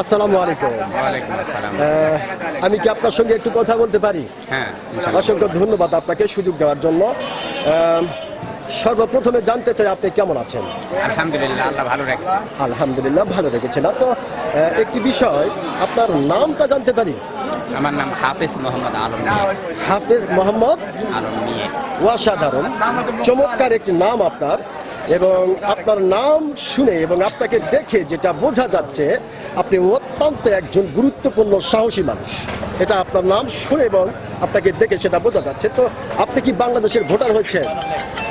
আসসালামু আলাইকুম। আমি কি আপনার সঙ্গে একটু কথা বলতে পারি? হ্যাঁ অসংখ্য ধন্যবাদ আপনাকে সুযোগ দেওয়ার জন্য। সর্বপ্রথমে জানতে চাই আপনি কেমন আছেন? আলহামদুলিল্লাহ আল্লাহ ভালো রাখছে। আলহামদুলিল্লাহ ভালো রেখেছেন। তো একটি বিষয় আপনার নামটা জানতে পারি? আমার নাম হাফিজ মোহাম্মদ আলম হাফেজ মোহাম্মদ? আলম অসাধারণ। চমৎকার একটি নাম আপনার। এবং আপনার নাম শুনে এবং আপনাকে দেখে যেটা বোঝা যাচ্ছে আপনি অত্যন্ত একজন গুরুত্বপূর্ণ সাহসী মানুষ। এটা আপনার নাম শুনে এবং আপনাকে দেখে সেটা বোঝা যাচ্ছে। তো আপনি কি বাংলাদেশের ভোটার হয়েছেন?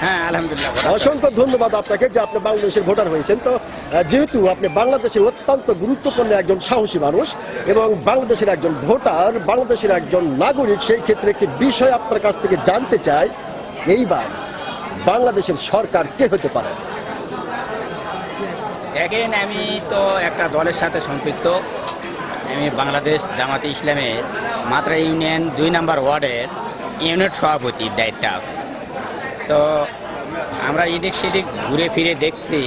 হ্যাঁ আলহামদুলিল্লাহ অসংখ্য ধন্যবাদ আপনাকে যে আপনি বাংলাদেশের ভোটার হয়েছেন। তো যেহেতু আপনি বাংলাদেশের অত্যন্ত গুরুত্বপূর্ণ একজন সাহসী মানুষ এবং বাংলাদেশের একজন ভোটার বাংলাদেশের একজন নাগরিক সেই ক্ষেত্রে একটি বিষয় আপনার কাছ থেকে জানতে চাই। এইবার বাংলাদেশের সরকার কে হতে পারে? দেখেন আমি তো একটা দলের সাথে সম্পৃক্ত। আমি বাংলাদেশ জামাতে ইসলামের মাত্রা ইউনিয়ন দুই নম্বর ওয়ার্ডের ইউনিট সভাপতির দায়িত্বে আছে। তো আমরা এদিক সেদিক ঘুরে ফিরে দেখছি,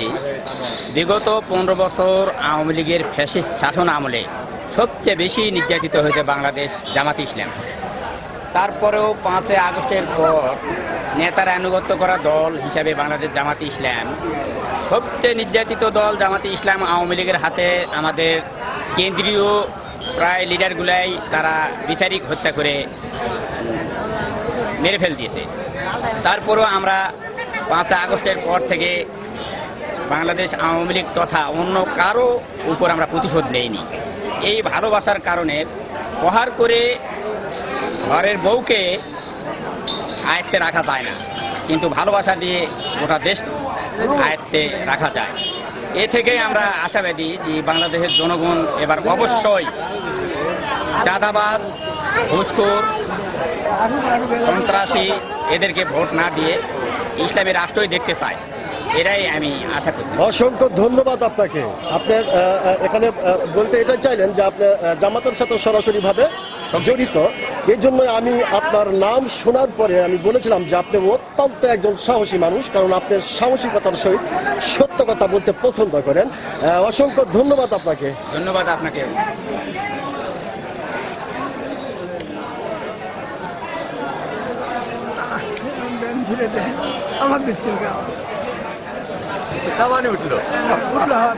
বিগত পনেরো বছর আওয়ামী লীগের ফ্যাসিস্ট শাসন আমলে সবচেয়ে বেশি নির্যাতিত হয়েছে বাংলাদেশ জামাতে ইসলাম। তারপরেও পাঁচই আগস্টের পর নেতারা আনুগত্য করা দল হিসাবে বাংলাদেশ জামাতে ইসলাম। সবচেয়ে নির্যাতিত দল জামাতে ইসলাম আওয়ামী লীগের হাতে আমাদের কেন্দ্রীয় প্রায় লিডারগুলাই তারা বিচারিক হত্যা করে মেরে ফেল দিয়েছে। তারপরও আমরা পাঁচই আগস্টের পর থেকে বাংলাদেশ আওয়ামী লীগ তথা অন্য কারও উপর আমরা প্রতিশোধ নেইনি। এই ভালোবাসার কারণে প্রহার করে ঘরের বউকে আয়ত্তে রাখা যায় না। কিন্তু ভালোবাসা দিয়ে গোটা দেশ আয়ত্তে রাখা যায়। এ থেকে আমরা আশাবাদী যে বাংলাদেশের জনগণ এবার অবশ্যই চাঁদাবাজ ঘুষখোর সন্ত্রাসী এদেরকে ভোট না দিয়ে ইসলামী রাষ্ট্রই দেখতে চায়। এটাই আমি আশা করি। অসংখ্য ধন্যবাদ আপনাকে। আপনি আহ, আহ, এখানে বলতে এটাই চাইলেন যে আপনি আহ, জামাতের সাথে সরাসরিভাবে জড়িত। এই জন্য আমি আপনার নাম শোনার পরে আমি বলেছিলাম যে আপনি অত্যন্ত একজন সাহসী মানুষ কারণ আপনি সাহসিকতার সহিত সত্য কথা বলতে পছন্দ করেন। অসংখ্য ধন্যবাদ আপনাকে। ধন্যবাদ আপনাকে। ধীরে দেন আমার দিচ্ছেন কে উঠল। উঠল হ্যাঁ